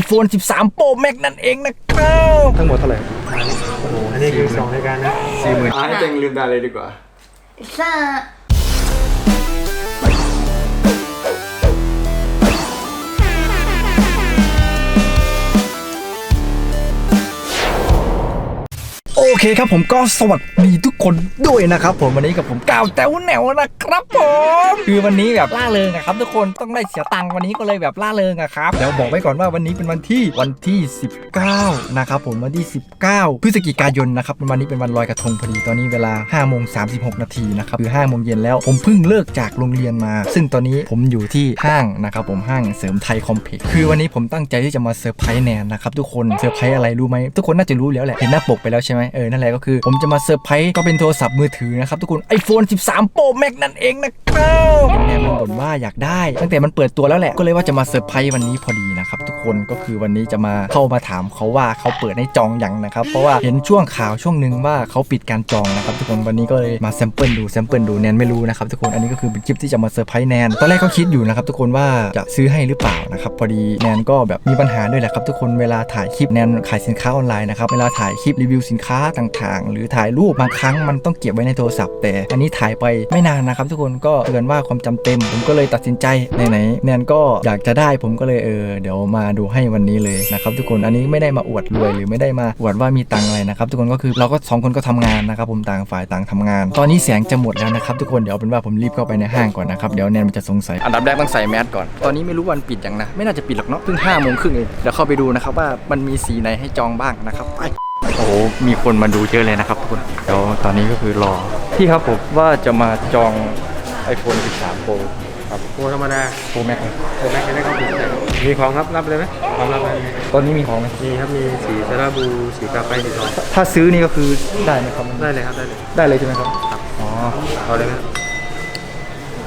iPhone 13 Pro Max นั่นเองนะครับทั้งหมดเท่าไหร่โอ้โหอันนี้คือสองรายการนะสี่หมื่นให้เต็งลืมได้เลยดีกว่าซ่าโเคครับผมก็สวัสดีทุกคนด้วยนะครับผมวันนี้กับผมก้าวแต้วแนวนะครับผมคือวันนี้แบบล่าเริงอะครับ ทุกคนต้องได้เสียตังค์วันนี้ก็เลยแบบล่าเริงอะครับเดี๋ยวบอกไว้ก่อนว่าวันนี้เป็นวันที่วันที่ 19 นะครับผมวันที่ 19 พฤศจิกายนนะครับวันนี้เป็นวันลอยกระทงพอดีตอนนี้เวลา5โมง36 นาทีนะครับคือ5โมงเย็นแล้วผมเพิ่งเลิกจากโรงเรียนมา ซึ่งตอนนี้ผมอยู่ที่ห้างนะครับผมห้างเสริมไทยคอมเพล็กซ์คือวันนี้ผมตั้งใจที่จะมาเซอร์ไพรส์แนนนะครับทุกคนเซอร์ไพรส์อะไรรู้ไหมทุกคนน่าจะรู้แล้วแหละเห็นหน้าปกไปแล้วใช่ไหมเออนั่นแหละก็คือ ผมจะมาเซอร์ไพรส์ก็เป็นโทรศัพท์มือถือนะครับทุกคน iPhone 13 Pro Max นั่นเองนะครับแนนมันบ่นว่าอยากได้ ตั้งแต่มันเปิดตัวแล้วแหละก็เลยว่าจะมาเซอร์ไพรส์วันนี้พอดีนะครับทุกคนก็คือวันนี้จะมาเข้ามาถามเขาว่าเขาเปิดให้จองยังนะครับเพราะว่าเห็นช่วงข่าวช่วงหนึ่งว่าเขาปิดการจองนะครับทุกคนวันนี้ก็เลยมาแซมเปิลดูแซมเปิลดูแนนไม่รู้นะครับทุกคนอันนี้ก็คือเป็นคลิปที่จะมาเซอร์ไพรส์แนนตอนแรกก็คิดอยู่นะครับทุกคนว่าจะซื้อให้หรือเปล่านะครับพอดีแนนก็แบบมีปัญหาด้วยแหละครับทุกคนเวลาถ่ายคลิปแนนขายสินค้าออนไลน์นะครับเวลาถ่ายคลิปรีวิวสินค้าต่างๆ หรือถ่ายรูปบางครั้งมันต้องเก็บไว้ในโทรศัพท์ แต่อันนี้ถ่ายไปไม่นานนะครับ ทุกคนก็เตือนว่าความจำเต็ม ผมก็เลยตัดสินใจไหนๆแนนก็อยากจะได้ผมก็เลยเออเดี๋ยวมาดูให้วันนี้เลยนะครับทุกคนอันนี้ไม่ได้มาอวดรวยหรือไม่ได้มาอวดว่ามีตังอะไรนะครับทุกคนก็คือเราก็สองคนก็ทำงานนะครับผมต่างฝ่ายต่างทำงาน ตอนนี้แสงจะหมดแล้วนะครับทุกคนเดี๋ยวเอาเป็นว่าผมรีบเข้าไปในห้างก่อนนะครับเดี๋ยวแนนมันจะสงสัยอันดับแรกต้องใส่แมสก่อนตอนนี้ไม่รู้วันปิดยังนะไม่น่าจะปิดหรอกเนาะเพิ่งห้าโมงครึ่งเองเดี๋ยวเข้าไปดูนะครับว่ามันมีสีไหนให้จองบ้างนะครับไป โอ้โหมีคนมาดูเยอะเลยนะครับทุกคนเดี๋ยวตอนนี้ก็คือรอพี่ครับผมว่าจะมาจอง iPhone 13 Pro ครับโปรธรรมดา Pro Max โปรแม็กซ์จะได้เข้าถึงได้มีของครับรับเลยไหมของรับเลยตอนนี้มีของไหมมีครับ มีสีซาราบู สีกาไฟสีทองถ้าซื้อนี่ก็คือได้ไหมครับได้เลยครับ ได้เลยได้เลยใช่ไหมครับ อ๋อ เอาเลยไหม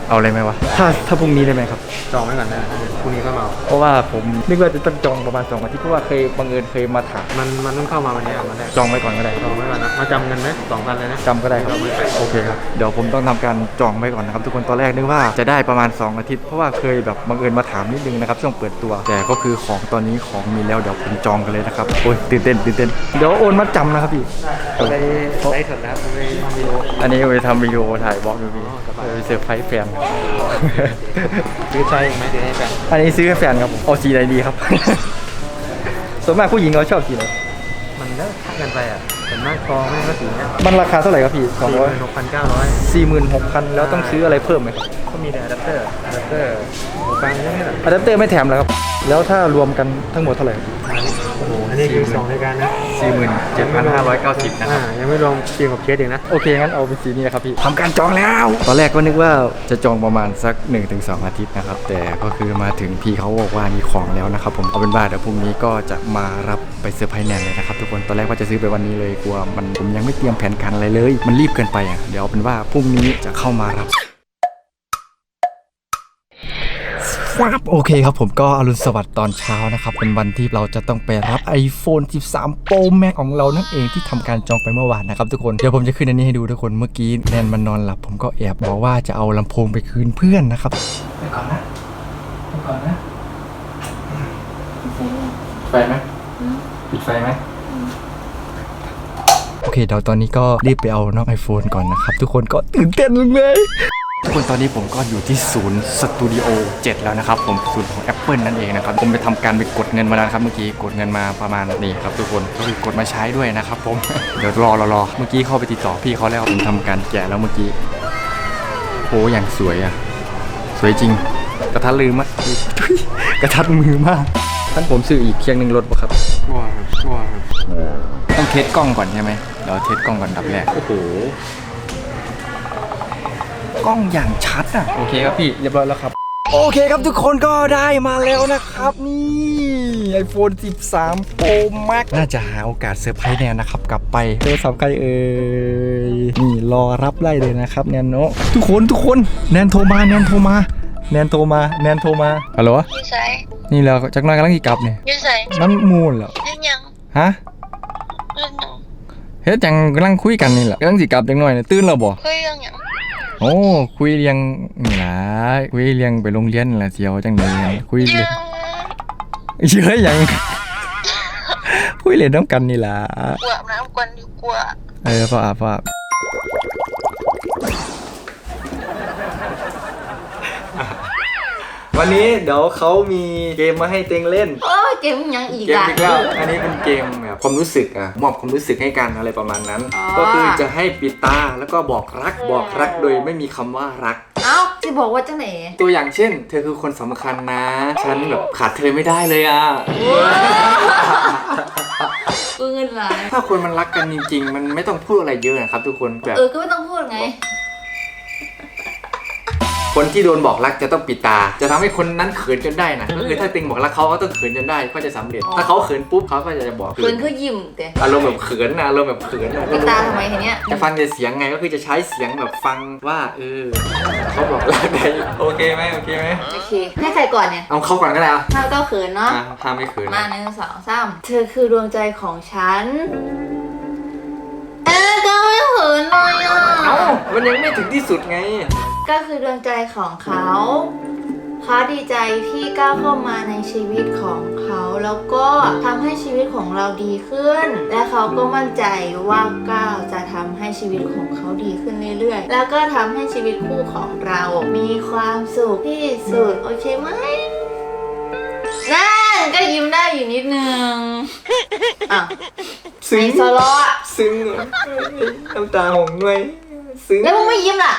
เอาเลยไหมวะ ถ้าถ้าพรุ่งนี้ได้ไหมครับ จองไว้ก่อนนะพรุ่งนี้ก็มาเอาเพราะว่าผมนึกว่าจะต้องจองประมาณ2อาทิตย์เพราะว่าเคยบังเอิญเคยมาถามมันมันต้องเข้ามาวันนี้เอามาแรกจองไว้ก่อนก็ได้จองไว้ก่อนนะ มาจำเงินไหมสองพันเลยนะจำก็ได้ครับโอเคครับ เดี๋ยวผมต้องทำการจองไว้ก่อนนะครับ ทุกคนตอนแรกนึกว่าจะได้ประมาณ 2 อาทิตย์เพราะว่าเคยแบบบังเอิญมาถามนิดนึงนะครับช่วงเปิดตัว แต่ก็คือของตอนนี้ของมีแล้วเดี๋ยวผมจองกันเลยนะครับโอ้ยตื่นเต้นตื่นเต้นเดี๋ยวโอนมาจำนะครับพี่ได้ได้สดนะครับได้วิดีโออันนี้เอาไปทำวิดีโอถ่ายบล็อกดูพี่เอาไปเซอร์ไพรส์แฟนซื้อใช้ไหมซื้อให้แฟนอันนี้ซื้อให้แฟนครับผมเอาสีไหนดีครับ ส่วนมากผู้หญิงเขาชอบสีไหนมันเลิกค่ากันไปอะเป็นมากทองไม่ก็สีเนี้ยมันราคาเท่าไหร่ครับพี่สองสี่หร้อยมื่นหกพันเก้าร้อยสี่หมื่นหกพันแล้วต้องซื้ออะไรเพิ่มไหมครับก็มีแต่อะแดปเตอร์อะแดปเตอร์หูฟังนี่แหละอะแดปเตอร์ไม่แถมแล้วครับ แล้วถ้ารวมกันทั้งหมดเท่าไหร่โอ้โห อันนี้คือสองรายการนะสี่หมื่นเจ็ดพันห้าร้อยเก้าสิบนะครับ อ่ายังไม่รวมฟิล์มกับเคสอีกนะ โอเค งั้นเอาเป็นสีนี้นะครับพี่ทำการจองแล้ว ตอนแรกก็นึกว่าจะจองประมาณสัก 1-2 อาทิตย์นะครับ แต่ก็คือมาถึงพี่เขาบอกว่ามีของแล้วนะครับผมเอาเป็นว่าเดี๋ยวพรุ่งนี้ก็จะมารับไปเซอร์ไพรส์แนนเลยนะครับทุกคนตอนแรกว่าจะซื้อไปวันนี้เลยกลัวมันผมยังไม่เตรียมแผนการอะไรเลย มันรีบเกินไปอะเดี๋ยวเอาเป็นว่าพรุ่งนี้จะเข้ามารับ ครับโอเคครับผมก็อรุณสวัสดิ์ตอนเช้านะครับ เป็นวันที่เราจะต้องไปรับ iPhone 13 Pro Max ของเรานั่นเองที่ทำการจองไปเมื่อวานนะครับทุกคน เดี๋ยวผมจะขึ้นอันนี้ให้ดูทุกคนเมื่อกี้แนนมันนอนหลับ ผมก็แอบบอกว่าจะเอาลำโพงไปคืนเพื่อนนะครับไปก่อนนะไปก่อนนะไฟไหมปิดไฟไหมโอเคเดี๋ยวตอนนี้ก็รีบไปเอานอก iPhone ก่อนนะครับ ทุกคนก็ตื่นเต้นเลย ทุกคนตอนนี้ผมก็อยู่ที่ศูนย์สตูดิโอ7แล้วนะครับ ผมศูนย์ของ Apple นั่นเองนะครับ ผมไปทำการไปกดเงินมาแล้วนะครับ เมื่อกี้กดเงินมาประมาณนี้ครับทุกคนก็คือกดมาใช้ด้วยนะครับผม เดี๋ยวรอรอรอเมื่อกี้เข้าไปติดต่อพี่เขาแล้วผมทำการแกะแล้วเมื่อกี้โอ้อย่างสวยอะ สวยจริง กระทัดลืมอะกระทัดมือมากท่านผมซื้ออีกเคียงหนึ่งรถปะครับชั่วครับชั่วครับต้องเทสกล้องก่อนใช่ไหมเดี๋ยวเทสกล้องก่อนดับแรกโอ้โห กล้องอย่างชัดอะ โอเคครับพี่ เรียบร้อยแล้วครับ โอเคครับทุกคนก็ได้มาแล้วนะครับ นี่ iPhone 13 Pro Max น่าจะหาโอกาสเซอร์ไพรส์แนนนะครับ กลับไปโทรศัพท์ใครเอ่ยนี่รอรับไล่เลยนะครับแนนโนะทุกคนทุกคนแนนโทรมาแนนโทรมาแนนโทรมาแนนโทรมาฮัลโหลอยู่ใส่นี่แล้วจักหน้อยกำลังกี่กลับเนี่ยอยู่ใส่น้ำมูลเหรอเล่นยังฮะเล่นยังเฮ็ดจังกำลังคุยกันนี่แหละกำลังสิกลับจังหน่อยเนี่ยตื่นแล้วบ่คุยเรื่องยัง โอ้คุยเรียงนี่ล่ะคุยเรียงไปโรงเรียนนั่นล่ะเสียวจังเลยคุยเยเรียอะงเชื่อยังคุยเล่นน้ำกันนี่ล่ะกลัวอาบน้ำกวนอยู่กลัวเออพออาบพออาบวันนี้เดี๋ยวเขามีเกมมาให้เต็งเล่น โอ้ยเกมยังอีกเกมอะ อีกแล้ว อันนี้เป็นเกมแบบความรู้สึกอะมอบความรู้สึกให้กันอะไรประมาณนั้น อ๋อ ก็คือจะให้ปิดตาแล้วก็บอกรักบอกรักโดยไม่มีคำว่ารัก เอ้าจะบอกว่าจังไหนตัวอย่างเช่น เธอคือคนสำคัญนะ ฉันแบบขาดเธอไม่ได้เลยอะเออเงินหลายถ้าคนมันรักกันจริง ๆ มันไม่ต้องพูดอะไรเยอะนะครับทุกคนแบบ เออก็ไม่ต้องพูดไง คนที่โดนบอกรักจะต้องปิดตา จะทำให้คนนั้นเขินจนได้นะก็คือถ้าเต็งบอกรักเขาก็ต้องเขินจนได้ก็จะสำเร็จ ถ้าเขาเขินปุ๊บเขาก็จะบอกเพื่อนเขายิ้มแต่อารมณ์แบบเขินนะอารมณ์แบบเขินนะปิดตาทำไมทีเนี้ย จะฟังแต่เสียงไงก็คือจะใช้เสียงแบบฟังว่าเออเขาบอกรักได้โอเคไหมโอเคไหมโอเค ให้ใครก่อนเนี่ยเอาเขาก่อนก็ได้อะถ้าก็เขินเนาะ อะห้ามไม่เขินมาหนึ่งสองสามเธอคือดวงใจของฉัน เออก็ไม่เขินเลยอะ เอ้ามันยังไม่ถึงที่สุดไง ก็คือดวงใจของเขาเขาดีใจที่ก้าวเข้ามาในชีวิตของเขาแล้วก็ทำให้ชีวิตของเราดีขึ้น และเขาก็มั่นใจว่าก้าวจะทำให้ชีวิตของเขาดีขึ้นเรื่อยๆ แล้วก็ทำให้ชีวิตคู่ของเรา มีความสุขที่สุดโอเคไหมนั่นก็ยิ้มได้อยู่นิดนึงอะซึ้ในงโซโล่อะซึ้งน้ำตาหงด้วย ซึ้งแล้วมึงไม่ยิ้มล่ะ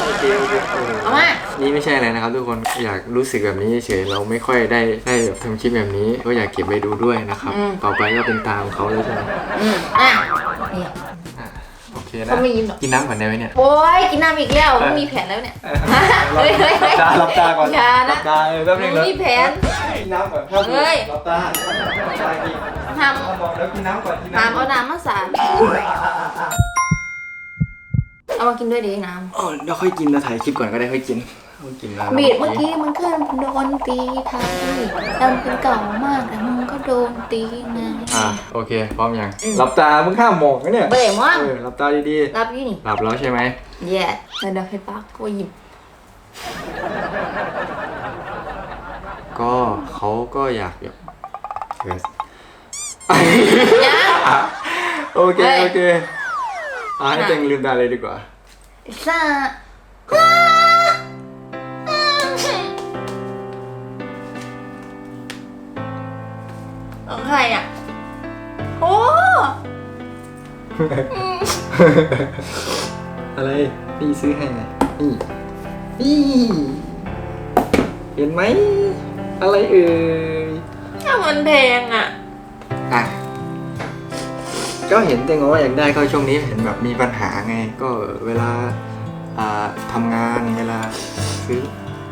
โอเคโอเคเออเอามา นี่ไม่ใช่อะไรนะครับทุกคนอยากรู้สึกแบบนี้เฉยๆเราไม่ค่อยได้ได้แบบทำคลิปแบบนี้ ก็อยากเก็บไว้ดูด้วยนะครับต่อไปก็เป็นตามเขาแล้วใช่ไหมอืมอะนี่อะโอเคนะเขาไม่ยิ้มหรอก กินน้ำก่อนได้ไหมเนี่ย โอ้ยกินน้ำอีกแล้วมึงมีแผนแล้วเนี่ยเฮ้ยเฮ้ยเฮ้ยตาหลับตาก่อนอย่านะหลับตาเออแป๊บนึงมึงนะมีแผน กินน้ำก่อนครับเฮ้ย หลับตาหลับตากินห้ามบอกแล้วกินน้ำก่อนกินห้ามน้ำก่เอาอนน้ำมาสาด เอามากินด้วยดิน้อ๋อเดี๋ยวค่อยกินนะถ่ายคลิปก่อนก็ได้ค่อยกินค่อยกินแล้วำบีดเมื่อกี้มันขึ้นโดนตีไทยดำเป็นเก่ามากแต่มึงก็โดนตีไง อะโอเค พร้อมยังหลับตามึงข้ามหมอกนะเนี่ยเบะมั่งเออหลับตาดีรับอยี่นี่ ๆหลับแล้วใช่ไหมแย่แล้วเดี๋ยวให้ปักก็ยิ้มก็เขาก็อยากแบบเออยังโอเคเฮ้ยโอเค อะให้เต็งลืมตาเลยดีกว่าซ่าของใครอะ โอ้อะไรพี่ซื้อให้ไงนี่นี่เห็นไหม อะไรเอ่ยถ้ามันแพงอะ อะ ก็เห็นเต็งว่าอยากได้ก็ช่วงนี้เห็นแบบมีปัญหาไง ก็เวลาอ่าทำงานเวลาซื้อ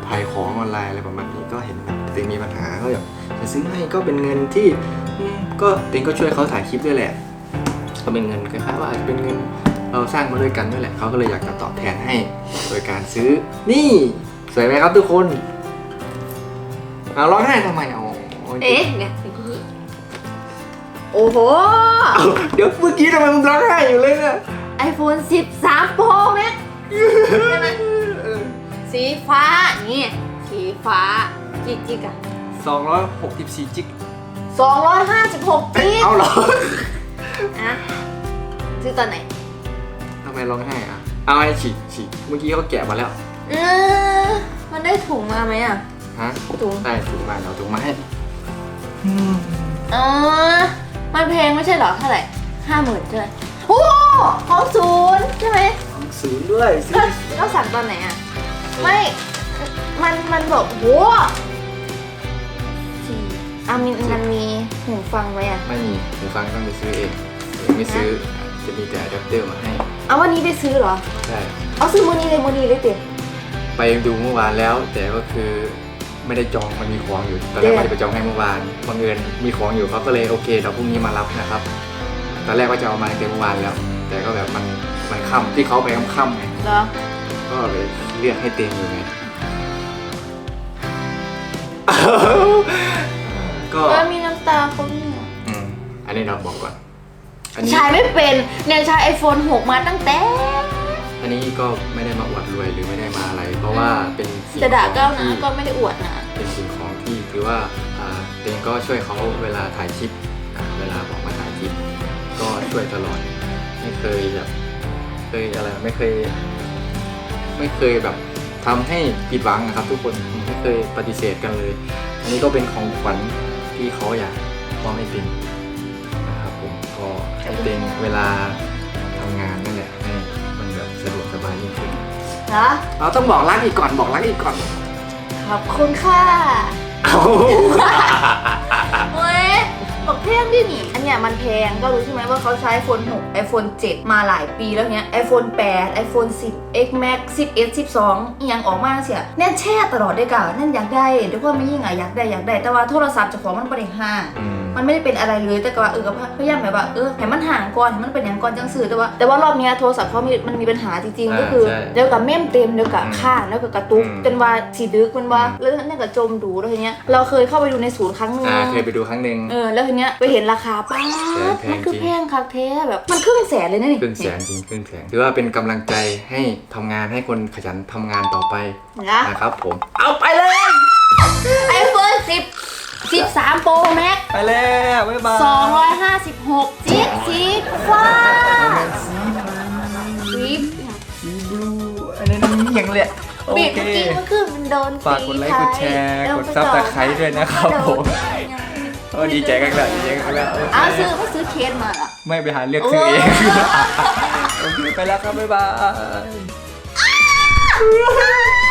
ถ่ายของออนไลน์อะไรประมาณนี้ก็เห็นแบบเต็งมีปัญหาก็อยากจะซื้อให้ก็เป็นเงินที่ก็เต็งก็ช่วยเขาถ่ายคลิปด้วยแหละ ก็เป็นเงินคล้ายๆว่าอาจจะเป็นเงินเราสร้างมาด้วยกันด้วยแหละเขาก็เลยอยากจะตอบแทนให้โดยการซื้อนี่สวยไหมครับทุกคนเอาร้องไห้ทำไมเอาเอ๊ะเนี่ย โอ้โห เอาเดี๋ยวเมื่อกี้ทำไมมึงร้องไห้อยู่เลยเนี่ย iPhone 13 Pro Max ใช่ไหมสีฟ้า นี่ สีฟ้าจิกจิกอะสองร้อยหกสิบสี่จิก256จิกเอาเหรออะซื้อตอนไหน ทำไมร้องไห้อะ เอาให้ฉีกฉีกเมื่อกี้เขาแกะมาแล้ว เออมันได้ถุงมาไหมอะฮะถุง ได้ถุงมาเราถุงมาให้อ๋อ มันแพงไม่ใช่เหรอเท่าไหร่ห้าหมื่นใช่ไหมโอ้ของศูนย์ใช่ไหมศูนย์ด้วยซื้ก็อก็สั่งตอนไหนอะไม่ มัน มันบอกโหสี่อะมีมันมีหูฟังไหมอะไม่มีหูฟังต้องไปซื้อเองยังไม่ซื้อ จะมีแต่อะแดปเตอร์มาให้ เอาวันนี้ได้ซื้อเหรอ ใช่ เอาซื้อมือนี้เลยมือนี้เลยเตี๋ยไปดูเมื่อวานแล้ว แต่ก็คือ ไม่ได้จองมันมีของอยู่ตอนแรกว่าจะไปจองให้เมื่อวานบังเอิญมีของอยู่เขาก็เลยโอเคเดี๋ยวพรุ่งนี้มารับนะครับตอนแรกว่าจะเอามาตั้งแต่เมื่อวานแล้ว แต่ก็แบบมันมันค่ำที่เขาไปค่ำๆไงเหรอก็เลยเรียกให้เต็มอยู่ไงก็แล้วมีน้ำตาคนเนี่ยอืมอันนี้เราบอกก่อนอันนี้ใช้ไม่เป็นเนี่ยใช้ iPhone 6มาตั้งแต่อั นนี้ก็ไม่ได้มาอวดรวยหรือไม่ได้มาอะไร เพราะว่าเป็นสิ่งจะด่าของก้าวนะที่ก็ไม่ได้อวดนะ เป็นสิ่งของที่ถือว่าอ่าเเองก็ช่วยเขาเวลาถ่ายคลิปอะเวลาบอกมาถ่ายคลิปก็ช่วยตลอด ไม่เคยแบบเคยอะไรไม่เคย ไม่เคยแบบทำให้ผิดหวังนะครับ ทุกคนไม่เคยปฏิเสธกันเลย อันนี้ก็เป็นของขวัญที่เขาอยากมอบให้เป็นนะครับผมก็ให้เป็นเวลา นะเราต้องบอกรักอีกก่อนบอกรักอีกก่อนขอบคุณค่ะเอาเว้ยบอกแพงดิหนิอันเนี้ยมันแพงก็รู้ใช่ไหมว่าเขาใช้ iPhone 6 iPhone 7 มาหลายปีแล้วเนี้ย iPhone 8 iPhone 10 X Max 11 12อีหยังออกมาเสียแน่นแช่ตลอดได้กะนั่นอยากได้ด้วยความไม่ยิ่งอะอยากได้อยากได้แต่ว่าโทรศัพท์เจ้าของมันบริห่างอื มมันไม่ได้เป็นอะไรเลยแต่ก็ว่าเออก็พยายามแบบว่าเออให้มันห่างก่อนให้มันเป็นอย่างก่อนจังสื่อแต่ว่าแต่ว่ารอบเนี้ยโทรศัพท์เขามีมันมีปัญหาจริงๆอ่าก็คือใช่เดี๋ยวกับเมมเต็มเดี๋ยวกับอืมข้างแล้วก็กระตุกอืม จนว่าสีดึกมันว่าอืมแล้วนั่นก็จมดูแล้วทีเนี้ยเราเคยเข้าไปดูในศูนย์ครั้งหนึง อ่าเคยไปดูครั้งหนึ่ง เออแล้วทีเนี้ยไปเห็นราคาป้าดแพงมันคือจริงแพงคักแท้แบบมันครึ่งแสนเลยนะนี่ครึ่งแสนจริงครึ่งแสนถือว่าเป็นกำลังใจให้ทำงานให้คนขยันทำงานต่อไปนะนะครับผม เอาไปเลยไอโฟน10 13 Pro Max ไปแล้วบ๊ายบาย256จิกสีฟ้าสีสีบลูอันนี้นี่อย่างเลย โอบีบเค เมื่อกี้มันคือมันโดนฝากกดไลค์กดแชร์กด Subscribe ด้วยนะครับผม โอ้ดีใจกันแล้วดีใจกันแล้วโอเคอ้าวซื้อไม่ซื้อเคสมาเหรอ ไม่ไปหาเลือกซื้อเอง โอเคไปแล้วครับบ๊ายบาย